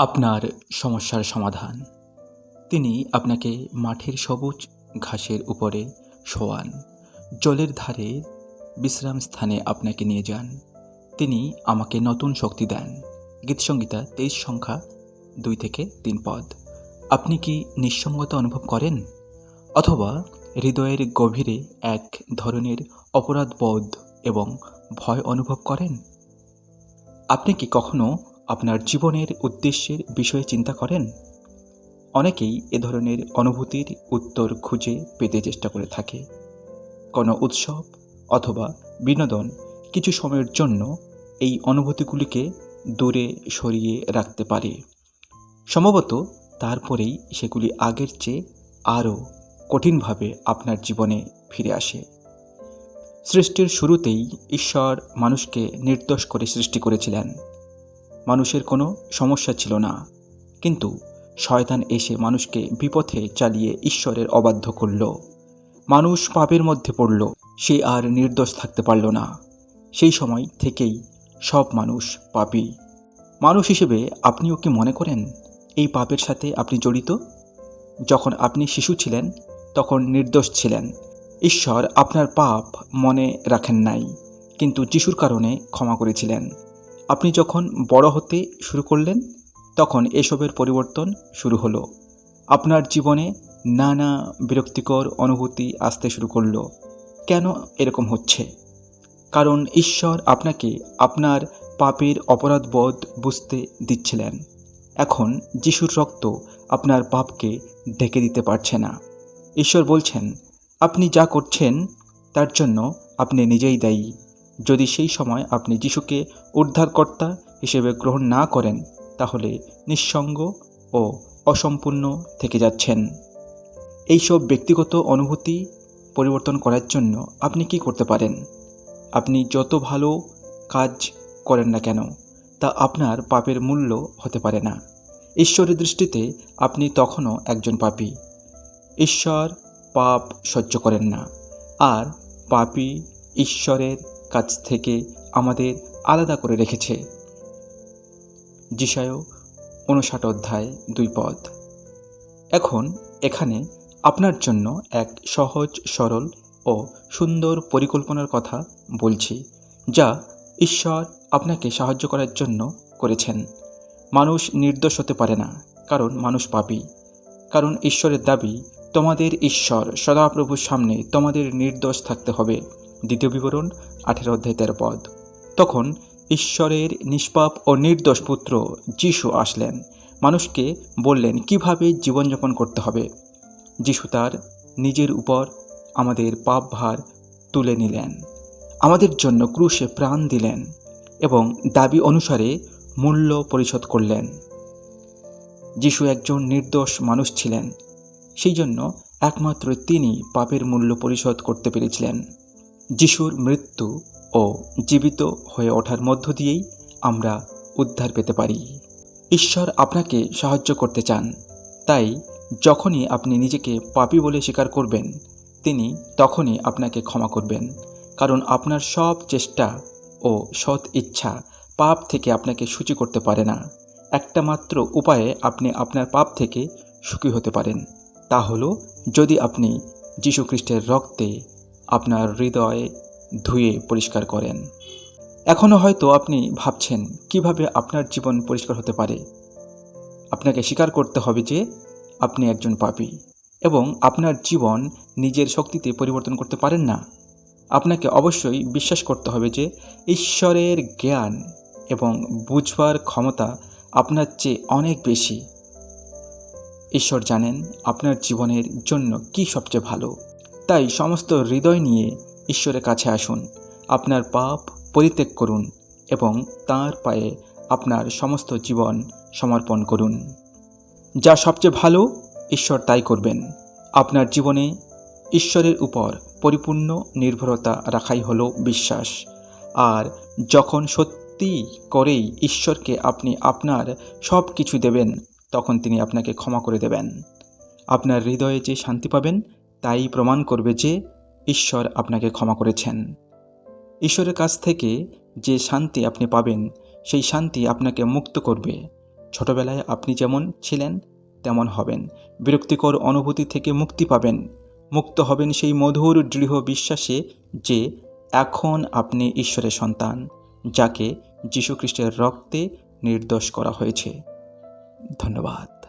আপনার সমস্যার সমাধান। তিনি আপনাকে মাঠের সবুজ ঘাসের উপরে শোয়ান। জলের ধারে বিশ্রাম স্থানে আপনাকে নিয়ে যান। তিনি আমাকে নতুন শক্তি দেন। গীতসংগীতা তেইশ সংখ্যা দুই থেকে তিন পদ। আপনি কি নিঃসঙ্গতা অনুভব করেন? অথবা হৃদয়ের গভীরে এক ধরনের অপরাধবোধ এবং ভয় অনুভব করেন? আপনি কি কখনো আপনার জীবনের উদ্দেশ্যের বিষয়ে চিন্তা করেন? অনেকেই এ ধরনের অনুভূতির উত্তর খুঁজে পেতে চেষ্টা করে থাকে। কোনো উৎসব অথবা বিনোদন কিছু সময়ের জন্য এই অনুভূতিগুলিকে দূরে সরিয়ে রাখতে পারে। সম্ভবত তারপরেই সেগুলি আগের চেয়ে আরও কঠিনভাবে আপনার জীবনে ফিরে আসে। সৃষ্টির শুরুতেই ঈশ্বর মানুষকে নির্দোষ করে সৃষ্টি করেছিলেন। মানুষের কোনো সমস্যা ছিল না। কিন্তু শয়তান এসে মানুষকে বিপথে চালিয়ে ঈশ্বরের অবাধ্য করল। মানুষ পাপের মধ্যে পড়ল, সে আর নির্দোষ থাকতে পারল না। সেই সময় থেকেই সব মানুষ পাপী। মানুষ হিসেবে আপনিও কি মনে করেন এই পাপের সাথে আপনি জড়িত? যখন আপনি শিশু ছিলেন, তখন নির্দোষ ছিলেন। ঈশ্বর আপনার পাপ মনে রাখেন নাই, কিন্তু যিশুর কারণে ক্ষমা করেছিলেন। আপনি যখন বড় হতে শুরু করলেন, তখন এসবের পরিবর্তন শুরু হলো। আপনার জীবনে নানা বিরক্তিকর অনুভূতি আসতে শুরু করল। কেন এরকম হচ্ছে? কারণ ঈশ্বর আপনাকে আপনার পাপের অপরাধবোধ বুঝতে দিচ্ছিলেন। এখন যিশুর রক্ত আপনার পাপকে ঢেকে দিতে পারছে না। ঈশ্বর বলছেন, আপনি যা করছেন, তার জন্য আপনি নিজেই দায়ী। যদি সেই সময় আপনি যিশুকে উদ্ধারকর্তা হিসেবে গ্রহণ না করেন, তাহলে নিঃসঙ্গ ও অসম্পূর্ণ থেকে যাচ্ছেন। এইসব ব্যক্তিগত অনুভূতি পরিবর্তন করার জন্য আপনি কি করতে পারেন? আপনি যত ভালো কাজ করেন না কেন, তা আপনার পাপের মূল্য হতে পারে না। ঈশ্বরের দৃষ্টিতে আপনি তখনও একজন পাপী। ঈশ্বর পাপ সহ্য করেন না, আর পাপী ঈশ্বরের কাছ থেকে আমাদের আলাদা করে রেখেছে। যিশায় উনষাট অধ্যায় দুই পদ। এখন এখানে আপনার জন্য এক সহজ, সরল ও সুন্দর পরিকল্পনার কথা বলছি, যা ঈশ্বর আপনাকে সাহায্য করার জন্য করেছেন। মানুষ নির্দোষ হতে পারে না, কারণ মানুষ পাপী। কারণ ঈশ্বরের দাবি, তোমাদের ঈশ্বর সদাপ্রভুর সামনে তোমাদের নির্দোষ থাকতে হবে। দ্বিতীয় বিবরণ আঠেরো অধ্যায় তেরো পদ। তখন ঈশ্বরের নিষ্পাপ ও নির্দোষ পুত্র যিশু আসলেন। মানুষকে বললেন, কীভাবে জীবনযাপন করতে হবে? যিশু তার নিজের উপর আমাদের পাপ ভার তুলে নিলেন, আমাদের জন্য ক্রুশে প্রাণ দিলেন এবং দাবি অনুসারে মূল্য পরিশোধ করলেন। যিশু একজন নির্দোষ মানুষ ছিলেন সেই জন্য একমাত্র তিনি পাপের মূল্য পরিশোধ করতে পেরেছিলেন। যিশুর মৃত্যু ও জীবিত হয়ে ওঠার মধ্য দিয়েই আমরা উদ্ধার পেতে পারি। ঈশ্বর আপনাকে সাহায্য করতে চান। তাই যখনই আপনি নিজেকে পাপি বলে স্বীকার করবেন, তিনি তখনই আপনাকে ক্ষমা করবেন। কারণ আপনার সব চেষ্টা ও সৎ ইচ্ছা পাপ থেকে আপনাকে সূচি করতে পারে না। একটা মাত্র উপায়ে আপনি আপনার পাপ থেকে সুখী হতে পারেন। তা হলো, যদি আপনি যীশু খ্রিস্টের রক্তে আপনার হৃদয় ধুয়ে পরিষ্কার করেন। এখনও হয়তো আপনি ভাবছেন কীভাবে আপনার জীবন পরিষ্কার হতে পারে। আপনাকে স্বীকার করতে হবে যে আপনি একজন পাপী এবং আপনার জীবন নিজের শক্তিতে পরিবর্তন করতে পারেন না। আপনাকে অবশ্যই বিশ্বাস করতে হবে যে ঈশ্বরের জ্ঞান এবং বুঝবার ক্ষমতা আপনার চেয়ে অনেক বেশি। ঈশ্বর জানেন আপনার জীবনের জন্য কি সবচেয়ে ভালো। তাই সমস্ত হৃদয় নিয়ে ঈশ্বরের কাছে আসুন, আপনার পাপ পরিত্যাগ করুন এবং তার পায়ে আপনার সমস্ত জীবন সমর্পণ করুন। যা সবচেয়ে ভালো, ঈশ্বর তাই করবেন। আপনার জীবনে ঈশ্বরের উপর পরিপূর্ণ নির্ভরতা রাখাই হলো বিশ্বাস। আর যখন সত্যি করেই ঈশ্বরকে আপনি আপনার সব কিছু দেবেন, তখন তিনি আপনাকে ক্ষমা করে দেবেন। আপনার হৃদয়ে যে শান্তি পাবেন তাই প্রমাণ করবে যে ঈশ্বর আপনাকে ক্ষমা করেছেন। ঈশ্বরের কাছ থেকে যে শান্তি আপনি পাবেন, সেই শান্তি আপনাকে মুক্ত করবে। ছোটবেলায় আপনি যেমন ছিলেন, তেমন হবেন। বিরক্তিকর অনুভূতি থেকে মুক্তি পাবেন। মুক্ত হবেন সেই মধুর, দৃঢ় বিশ্বাসে যে এখন আপনি ঈশ্বরের সন্তান, যাকে যীশুখ্রিস্টের রক্তে নির্দোষ করা হয়েছে। ধন্যবাদ।